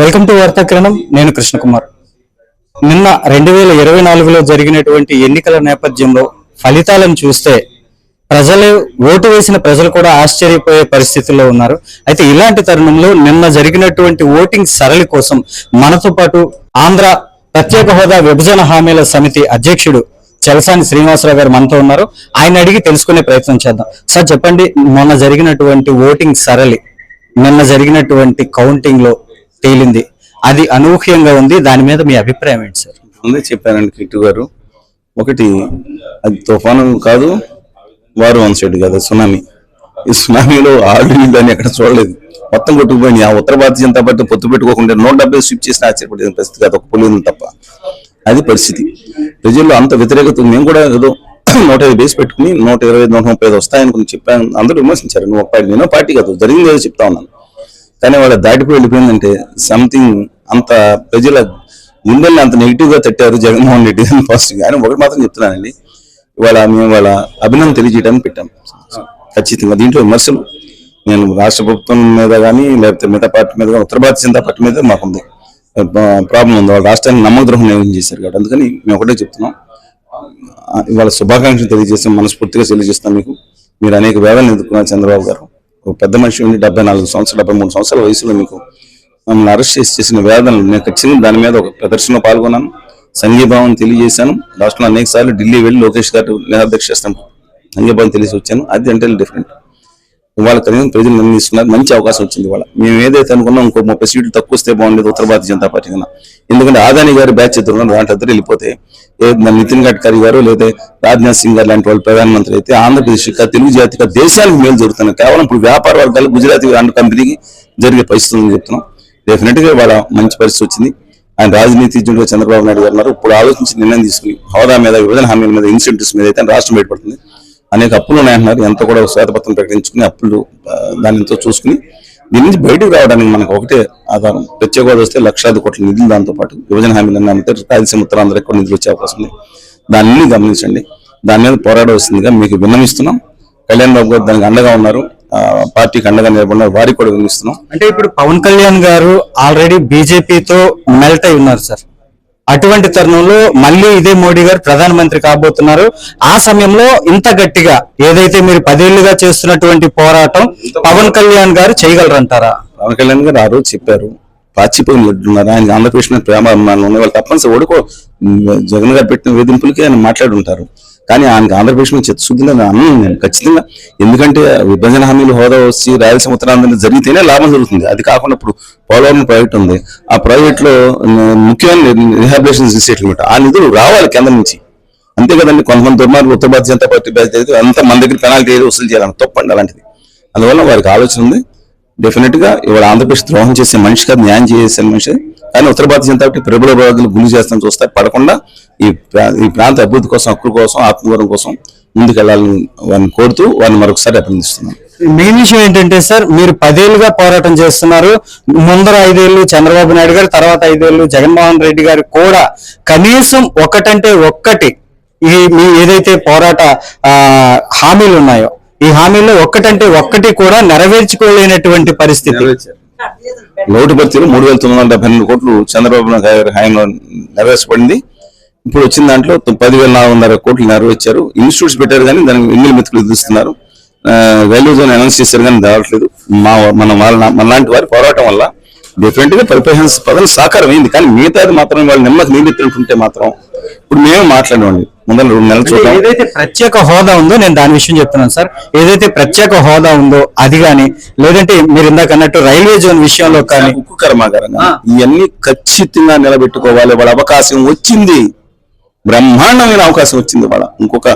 Welcome to వార్తాకిరణం నేను కృష్ణకుమార్. నిన్న రెండు వేల ఇరవై నాలుగులో జరిగినటువంటి ఎన్నికల నేపథ్యంలో ఫలితాలను చూస్తే ప్రజలు ఓటు వేసిన ప్రజలు కూడా ఆశ్చర్యపోయే పరిస్థితుల్లో ఉన్నారు. అయితే ఇలాంటి తరుణంలో నిన్న జరిగినటువంటి ఓటింగ్ సరళి కోసం మనతో పాటు ఆంధ్ర ప్రత్యేక హోదా విభజన హామీల సమితి అధ్యక్షుడు చలసాని శ్రీనివాసరావు గారు మనతో ఉన్నారు. ఆయన అడిగి తెలుసుకునే ప్రయత్నం చేద్దాం. సార్ చెప్పండి మొన్న జరిగినటువంటి ఓటింగ్ సరళి నిన్న జరిగినటువంటి కౌంటింగ్లో తేలింది. అది అనూహ్యంగా ఉంది. దాని మీద మీ అభిప్రాయం ఏంటి సార్? ముందే చెప్పానండి కిట్టు గారు. ఒకటి అది తుఫాను కాదు వారు వన్ సైడ్ కాదు సునామీ. ఈ సునామీలో ఆల్రెడీ దాన్ని ఎక్కడ చూడలేదు. మొత్తం కొట్టుకుపోయింది. ఆ ఉత్తర భారతీయ జనతా పార్టీ పొత్తు పెట్టుకోకుండా నూట డెబ్బై స్విప్ చేసిన ఆశ్చర్యపడిన పరిస్థితి కాదు. ఒక పులి తప్ప. అది పరిస్థితి. ప్రజల్లో అంత వ్యతిరేకత మేము కూడా ఏదో నూట ఐదు బేస్ పెట్టుకుని నూట ఇరవై ఐదు, నూట ముప్పై ఐదు వస్తాయని కొన్ని చెప్పాను. అందరూ విమర్శించారు. నువ్వు ఒక పార్టీ నేను పార్టీ కాదు. జరిగింది ఏదో చెప్తా ఉన్నాను. కానీ వాళ్ళ దాటిపోయి వెళ్ళిపోయిందంటే సంథింగ్ అంత ప్రజల గుండెల్ని అంత నెగిటివ్గా తట్టారు జగన్మోహన్ రెడ్డి అని పాజిటివ్ కానీ ఒకటి మాత్రం చెప్తున్నానండి. ఇవాళ మేము వాళ్ళ అభినందన తెలియజేయడానికి పెట్టాం. ఖచ్చితంగా దీంట్లో విమర్శలు. నేను రాష్ట్ర ప్రభుత్వం మీద కానీ లేకపోతే మిగతా పార్టీ మీద కానీ ఉత్తర భారత జనతా పార్టీ మీద మాకుంది ప్రాబ్లం ఉంది. వాళ్ళ రాష్ట్రాన్ని నమ్మద్రోహం నియోజకం చేశారు కాబట్టి అందుకని మేము ఒకటే చెప్తున్నాం. ఇవాళ శుభాకాంక్షలు తెలియజేస్తాం. మనస్ఫూర్తిగా తెలియజేస్తాం మీకు. మీరు అనేక వేదనలు ఎదుర్కొన్నారు చంద్రబాబు గారు. పెద్ద మనిషి ఉండి డెబ్బై నాలుగు సంవత్సరాలు డెబ్బై మూడు సంవత్సరాల వయసులో మీకు మమ్మల్ని అరెస్ట్ చేసి చేసిన వేదనలు నేను ఖచ్చితంగా దాని మీద ఒక ప్రదర్శనలో పాల్గొన్నాను. సంఘీభావం తెలియజేశాను. రాష్ట్రంలో అనేక సార్లు ఢిల్లీ వెళ్ళి లోకేష్ గారు నిరాధ్యక్ష చేస్తాను సంఘీభావం తెలిసి వచ్చాను. అది అంటే డిఫరెంట్ ఇవాళ కనీసం ప్రజలు నిర్ణయిస్తున్నారు మంచి అవకాశం వచ్చింది ఇవాళ. మేము ఏదైతే అనుకున్నాం ఇంకో ముప్పై సీట్లు తక్కువ వస్తే బాగుండేది ఉత్తర భారతీయ జనతా పార్టీ కన్నా. ఎందుకంటే ఆదాని గారి బ్యాచ్ ఎదురు దాంట్లో ఇద్దరు వెళ్ళిపోతే ఏ నితిన్ గడ్కరీ గారు లేదా రాజ్నాథ్ సింగ్ గారు లాంటి వాళ్ళు ప్రధానమంత్రి అయితే ఆంధ్రప్రదేశ్ తెలుగు జాతిగా దేశానికి మేలు జరుగుతుంది. కేవలం ఇప్పుడు వ్యాపార వర్గాలు గుజరాతీ అండ్ కంపెనీకి జరిగే పరిస్థితి ఉందని చెప్తున్నాం. డెఫినెట్గా ఇవాళ మంచి పరిస్థితి వచ్చింది. ఆయన రాజనీతిజ్ఞుడిగా చంద్రబాబు నాయుడు గారు ఉన్నారు. ఇప్పుడు ఆలోచించి నిర్ణయం తీసుకుని హోదా మీద విభజన హామీల మీద ఇన్సెంటివ్స్ మీద అయితే రాష్ట్రం బయటపడుతుంది. అనేక అప్పులు ఉన్నాయంటున్నారు ఎంత కూడా శ్వేతపత్రం ప్రకటించుకుని అప్పులు దాని ఎంతో చూసుకుని దీని నుంచి బయటకు రావడానికి మనకు ఒకటే ఆధారం. ప్రత్యేక హోదా వస్తే లక్షాది కోట్ల నిధులు దాంతో పాటు విభజన హామీలు అమ్మితే రాయలసీమ ఉత్తరాంధ్ర ఎక్కువ నిధులు వచ్చే అవకాశం ఉంది. దాన్ని గమనించండి. దాని మీద పోరాడవలసిందిగా మీకు విన్నమిస్తున్నాం కళ్యాణ్ బాబు గారు దానికి అండగా ఉన్నారు. పార్టీకి అండగా నిలబడినారు వారికి కూడా విన్నవిస్తున్నాం. అంటే ఇప్పుడు పవన్ కళ్యాణ్ గారు ఆల్రెడీ బీజేపీతో మెల్ట్ అయి ఉన్నారు సార్. అటువంటి తరుణంలో మళ్ళీ ఇదే మోడీ గారు ప్రధానమంత్రి కాబోతున్నారు. ఆ సమయంలో ఇంత గట్టిగా ఏదైతే మీరు పదేళ్ళుగా చేస్తున్నటువంటి పోరాటం పవన్ కళ్యాణ్ గారు చేయగలరంటారా? పవన్ కళ్యాణ్ గారు ఆ రోజు చెప్పారు. పాచిపోయి ఉన్నారు ఆయన ఆంధ్రప్రదేశ్ ప్రేమ అభిమానులు ఉన్నాయి. వాళ్ళు తప్పనిసరి ఓడుకో జగన్ గారు పెట్టిన వేధింపులకి ఆయన మాట్లాడుంటారు. కానీ ఆయనకి ఆంధ్రప్రదేశ్ మీద చిత్తశుద్ధిలో అన్నాను నేను ఖచ్చితంగా. ఎందుకంటే విభజన హామీలు హోదా వచ్చి రాయలసీమ ఉత్తరాంధ్ర జరిగితేనే లాభం జరుగుతుంది. అది కాకుండా ఇప్పుడు పోలవరం ప్రాజెక్ట్ ఉంది. ఆ ప్రాజెక్ట్లో ముఖ్యమైన రిహాబిలేషన్ సెటిల్మెంట్ ఆ నిధులు రావాలి కేంద్రం నుంచి. అంతే కదండి కొంతమంది దుర్మార్గులు ఉత్తర భారతీయ జనతా పార్టీ బ్యాచ్ అయితే అంతా మన దగ్గర పెనాల్టీ ఏది వసూలు చేయాలని తప్పండి అలాంటిది. అందువల్ల వారికి ఆలోచన ఉంది. డెఫినెట్గా ఇవాళ ఆంధ్రప్రదేశ్ ద్రోహం చేసే మనిషి కాదు న్యాయం చేసే మనిషి. కానీ ఉత్తర భారతీయ జనతా పార్టీ ప్రబల భాగాలు గురి చేస్తాను చూస్తే పడకుండా ఈ ప్రా- ఈ ప్రాంత అభివృద్ధి కోసం హక్కుల కోసం ఆత్మగౌరవం కోసం ముందుకెళ్ళాలని వారిని కోరుతూ వారిని మరొకసారి అభినందిస్తున్నాను మెయిన్ విషయం ఏంటంటే సార్ మీరు పదేళ్ళుగా పోరాటం చేస్తున్నారు. ముందర ఐదేళ్ళు చంద్రబాబు నాయుడు గారు తర్వాత ఐదేళ్ళు జగన్మోహన్ రెడ్డి గారు కూడా కనీసం ఒక్కటంటే ఒక్కటి ఈ మీ ఏదైతే పోరాట హామీలు ఉన్నాయో ఈ హామీల్లో ఒక్కటంటే ఒక్కటి కూడా నెరవేర్చుకోలేనటువంటి పరిస్థితి. లోటు భర్తీలో మూడు వేల తొమ్మిది వందల డెబ్బై ఎనిమిది కోట్లు చంద్రబాబు నాయుడు గారి హయాంలో నెరవేర్చబడింది. ఇప్పుడు వచ్చిన దాంట్లో పదివేల నాలుగు వందల కోట్లు నెరవేర్చారు ఇన్స్టిట్యూట్స్ పెట్టారు కానీ దానికి ఎన్ని మెతుకులు ఎదురుస్తున్నారు. రైల్వే జోన్ అనౌన్స్ చేశారు కానీ రావట్లేదు మా మన వాళ్ళ మనలాంటి వారి పోరాటం వల్ల డిఫరెంట్గా పరిపేషన్స్ పదం సాకారం అయింది. కానీ మిగతాది మాత్రం వాళ్ళు నెమ్మది నియమిస్తుంటే మాత్రం ఇప్పుడు మేము మాట్లాడేవాడి ముందర రెండు నెలలు చూద్దాం. ఏదైతే ప్రత్యేక హోదా ఉందో నేను దాని విషయం చెప్తున్నాను సార్. ఏదైతే ప్రత్యేక హోదా ఉందో అది కానీ లేదంటే మీరు ఇందాక అన్నట్టు రైల్వే జోన్ విషయంలో కానీ ఉక్కు కర్మాగారం ఇవన్నీ ఖచ్చితంగా నిలబెట్టుకోవాలి. వాళ్ళ అవకాశం వచ్చింది. బ్రహ్మాండమైన అవకాశం వచ్చింది వాళ్ళ ఇంకొక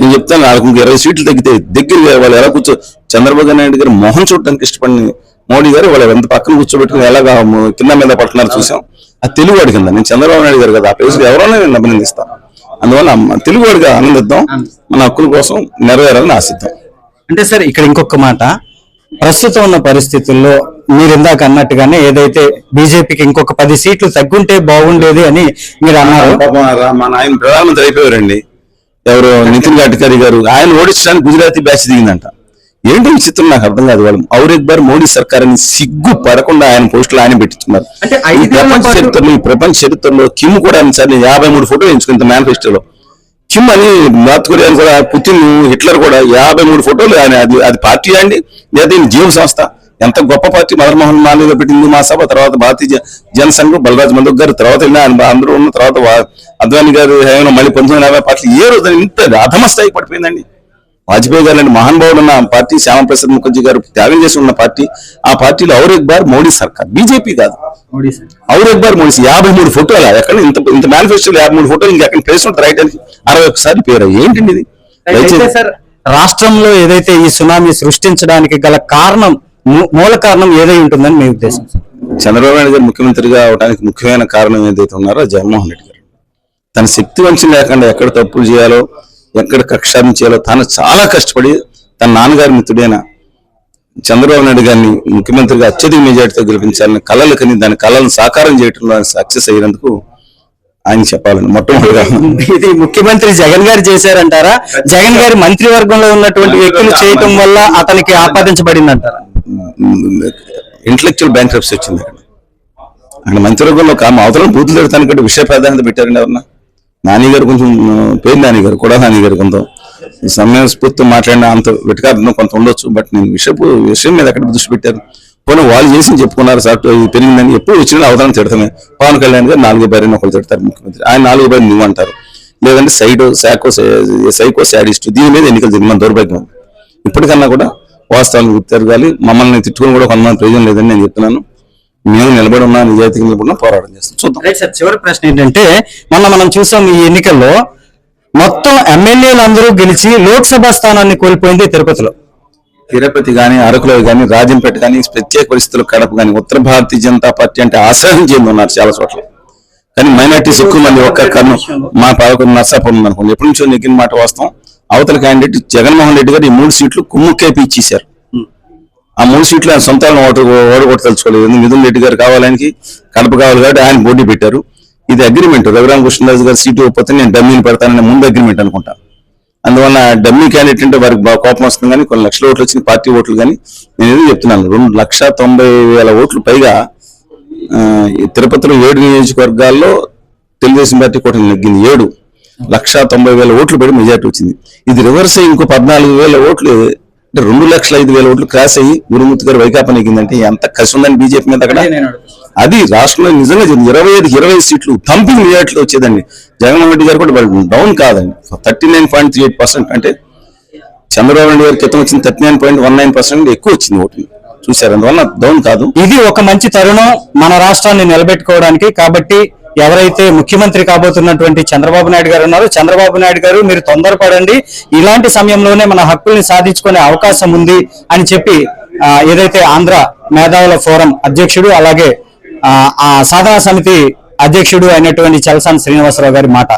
నేను చెప్తాను వాళ్ళకి ఇంక ఇరవై సీట్లు తగ్గితే దగ్గర వాళ్ళు ఎలా కూర్చో చంద్రబాబు నాయుడు గారు మొహం చూడటానికి ఇష్టపడిన మోడీ గారు వాళ్ళు ఎంత పక్కన కూర్చోబెట్టుకుని ఎలాగా కింద మీద పడుతున్నారు చూసాం. ఆ తెలుగు వాడి కింద నేను చంద్రబాబు నాయుడు గారు కదా ఆ ప్లేస్ ఎవరైనా నేను అభినందిస్తాను. అందువల్ల తెలుగువాడిగా తెలుగు ఆనందిద్దాం మన హక్కుల కోసం నెరవేరాలని ఆశిద్దాం. అంటే సార్ ఇక్కడ ఇంకొక మాట. ప్రస్తుతం ఉన్న పరిస్థితుల్లో మీరు ఇందాక అన్నట్టుగానే ఏదైతే బీజేపీకి ఇంకొక పది సీట్లు తగ్గుంటే బాగుండేది అని మీరు అన్నారు. మన ఆయన ప్రధానమంత్రి అయిపోయారండి. ఎవరు? నితిన్ గడ్కరీ గారు. ఆయన ఓడించడానికి గుజరాతీ బ్యాచ్ దిగిందంట. ఏంటో విచిత్రం నాకు అర్థం కాదు వాళ్ళు ఔర్ బార్ మోడీ సర్కార్ అని సిగ్గు పడకుండా ఆయన పోస్టులు ఆయన పెట్టించున్నారు అంటే ఈ ఐదేళ్ళ ప్రపంచ చరిత్రలో ఈ ప్రపంచ చరిత్రలో కిమ్ కూడా సార్ యాభై మూడు ఫోటోలు ఎంచుకుంది మేనిఫెస్టోలో కిమ్ అని నార్త్ కొరియాని కూడా పుతిన్ హిట్లర్ కూడా యాభై మూడు ఫోటోలు ఆయన అది అది పార్టీ అండి. లేదా ఈయన జీవ సంస్థ. ఎంత గొప్ప పార్టీ మదన్మోహన్ మాల్యా పెట్టింది మా సభ. తర్వాత భారతీయ జ- జనసంఘం బలరాజ్ మధుక్ గారు తర్వాత ఆయన అందరూ ఉన్న తర్వాత అద్వాని అద్వానీ గారు ఏమైనా మళ్ళీ పంతొమ్మిది యాభై పార్టీ ఏ రోజు ఇంత అధమ స్థాయికి పడిపోయిందండి. వాజ్పేయి గారు లాంటి మహానుభావుడు ఉన్న పార్టీ శ్యామప్రసాద్ ముఖర్జీ గారు త్యాగం చేసి ఉన్న పార్టీ ఆ పార్టీలో ఔర్ ఎక్ బార్ మోడీ సర్కార్. బీజేపీ కాదు. ఔర్ ఎక్ బార్ మోడీ యాభై మూడు ఫోటోలు ఎక్కడ ఇంత ఇంత మేనిఫెస్టోలో యాభై మూడు ఫోటోలు ఇంకెక్కడ ప్లేస్ ఉంటుంది? రైట్ అని అరవై ఒక్కసారి పేరు. ఏంటండి ఇది? రాష్ట్రంలో ఏదైతే ఈ సునామీ సృష్టించడానికి గల కారణం మూల కారణం ఏదై ఉంటుందని మీ ఉద్దేశం? చంద్రబాబు నాయుడు గారు ముఖ్యమంత్రిగా అవడానికి ముఖ్యమైన కారణం ఏదైతే ఉన్నారో జగన్మోహన్ రెడ్డి గారు. తన శక్తి వంచన లేకుండా ఎక్కడ తప్పులు చేయాలో ఎక్కడ కక్షారం చేయాలో తాను చాలా కష్టపడి తన నాన్నగారి మిత్రుడైన చంద్రబాబు నాయుడు గారిని ముఖ్యమంత్రిగా అత్యధిక మెజార్టీతో గెలిపించాలని కళలు కని దాని కళలను సాకారం చేయడంలో సక్సెస్ అయినందుకు ఆయన చెప్పాలని మొట్టమొదటిగా. ఇది ముఖ్యమంత్రి జగన్ గారు చేశారంటారా? జగన్ గారి మంత్రివర్గంలో ఉన్నటువంటి వ్యక్తులు చేయటం వల్ల అతనికి ఆపాదించబడింది అంటారా ఇంటలెక్చువల్ బ్యాంక్ వచ్చింది అక్కడ. అక్కడ మంత్రివర్గంలో కామ అవతల బూతులు తిడతానికంటే విషయ ప్రాధాన్యత పెట్టారండి ఎవరన్నా? నానిగారు కొంచెం పేరు నాని గారు కూడా నాని గారు కొంత సమయం స్ఫూర్తి మాట్లాడిన అంత వెటకార్థం కొంత ఉండొచ్చు బట్ నేను విషయపు విషయం మీద ఎక్కడ దృష్టి పెట్టారు పోనీ వాళ్ళు చేసి చెప్పుకున్నారు సార్ పెరిగిందని ఎప్పుడు వచ్చినా అవతలం తిడతామే. పవన్ కళ్యాణ్ గారు నాలుగు భార్యను ఒకరు తిడతారు ముఖ్యమంత్రి. ఆయన నాలుగో భార్య నువ్వు అంటారు లేదంటే సైడో సాకో సైకో శాడిస్ట్ దీని మీద ఎన్నికలు జరిగింది మన దౌర్భాగ్యం ఇప్పటికన్నా కూడా వాస్తవాలు కానీ మమ్మల్ని తిట్టుకుని కూడా కొంతమంది ప్రయోజనం లేదని నేను చెప్తున్నాను. మేము నిలబడి ఉన్నా నిజాయితీగా నిలబడి ఉన్నా పోరాటం చేస్తాం. చూద్దాం. రైట్ సార్ చివరి ప్రశ్న ఏంటంటే మొన్న మనం చూసాం ఈ ఎన్నికల్లో మొత్తం ఎమ్మెల్యేలు అందరూ గెలిచి లోక్సభ స్థానాన్ని కోల్పోయింది తిరుపతిలో. తిరుపతి కానీ అరకులో కానీ రాజంపేట కానీ ప్రత్యేక పరిస్థితుల్లో కడప కానీ ఉత్తర భారతీయ జనతా పార్టీ అంటే ఆశ్రయం చెంది ఉన్నారు చాలా చోట్ల. కానీ మైనార్టీస్ ఎక్కువ మంది ఒక్క కర్ణం మా పాలకులు నర్సాపురం అనుకోండి ఎప్పటి నుంచో నెగ్గిన మాట వాస్తవం. అవతల క్యాండిడేట్ జగన్మోహన్ రెడ్డి గారు ఈ మూడు సీట్లు కుమ్ముకేపి ఇచ్చేశారు ఆ మూడు సీట్లు ఆయన సొంత ఓటు ఓడగొట్ట తెలుసుకోలేదు ఎందుకు? మిథున్ రెడ్డి గారు కావాలి కడప కావాలి కాబట్టి ఆయన పోటీ పెట్టారు. ఇది అగ్రిమెంట్ రఘురామ కృష్ణరాజు గారు సీటు ఇవ్వకపోతే నేను డమ్మీని పెడతానని ముందు అగ్రిమెంట్ అనుకుంటా. అందువల్ల డమ్మీ క్యాండిడేట్ అంటే వారికి కోపం వస్తుంది కానీ కొన్ని లక్షల ఓట్లు వచ్చిన పార్టీ ఓట్లు కానీ నేను ఏదో చెప్తున్నాను. రెండు లక్ష తొంభై వేల ఓట్లు పైగా ఈ తిరుపతిలో ఏడు నియోజకవర్గాల్లో తెలుగుదేశం పార్టీ కూడా నెగ్గింది. ఏడు లక్ష తొంభై వేల ఓట్లు పడి మెజార్టీ వచ్చింది. ఇది రివర్స్ అయ్యి ఇంకో పద్నాలుగు వేల ఓట్లు అంటే రెండు లక్షల ఐదు వేల ఓట్లు క్రాస్ అయ్యి గురుమూర్తి గారు వైకాపా నెగ్గిందంటే ఎంత కసి ఉందని బీజేపీ మీద అక్కడ అది రాష్ట్రంలో నిజంగా జరిగింది. ఇరవై ఐదు ఇరవై సీట్లు థంపింగ్ మెజార్టీలో వచ్చేదండి. జగన్మోహన్ రెడ్డి గారు కూడా వాళ్ళు డౌన్ కాదండి. Thirty nine point three eight percent అంటే చంద్రబాబు నాయుడు గారి క్రితం వచ్చింది thirty nine point one nine percent ఎక్కువ వచ్చింది ఓటింగ్ చూశారు అందువల్ల డౌన్ కాదు. ఇది ఒక మంచి తరుణం మన రాష్ట్రాన్ని నిలబెట్టుకోవడానికి కాబట్టి ఎవరైతే ముఖ్యమంత్రి కాబోతున్నటువంటి చంద్రబాబు నాయుడు గారు ఉన్నారో చంద్రబాబు నాయుడు గారు మీరు తొందరపడండి. ఇలాంటి సమయంలోనే మన హక్కుల్ని సాధించుకునే అవకాశం ఉంది అని చెప్పి ఏదైతే ఆంధ్ర మేధావుల ఫోరం అధ్యక్షుడు అలాగే ఆ, ఆ సాధనా సమితి అధ్యక్షుడు అయినటువంటి చలసాని శ్రీనివాసరావు గారి మాట.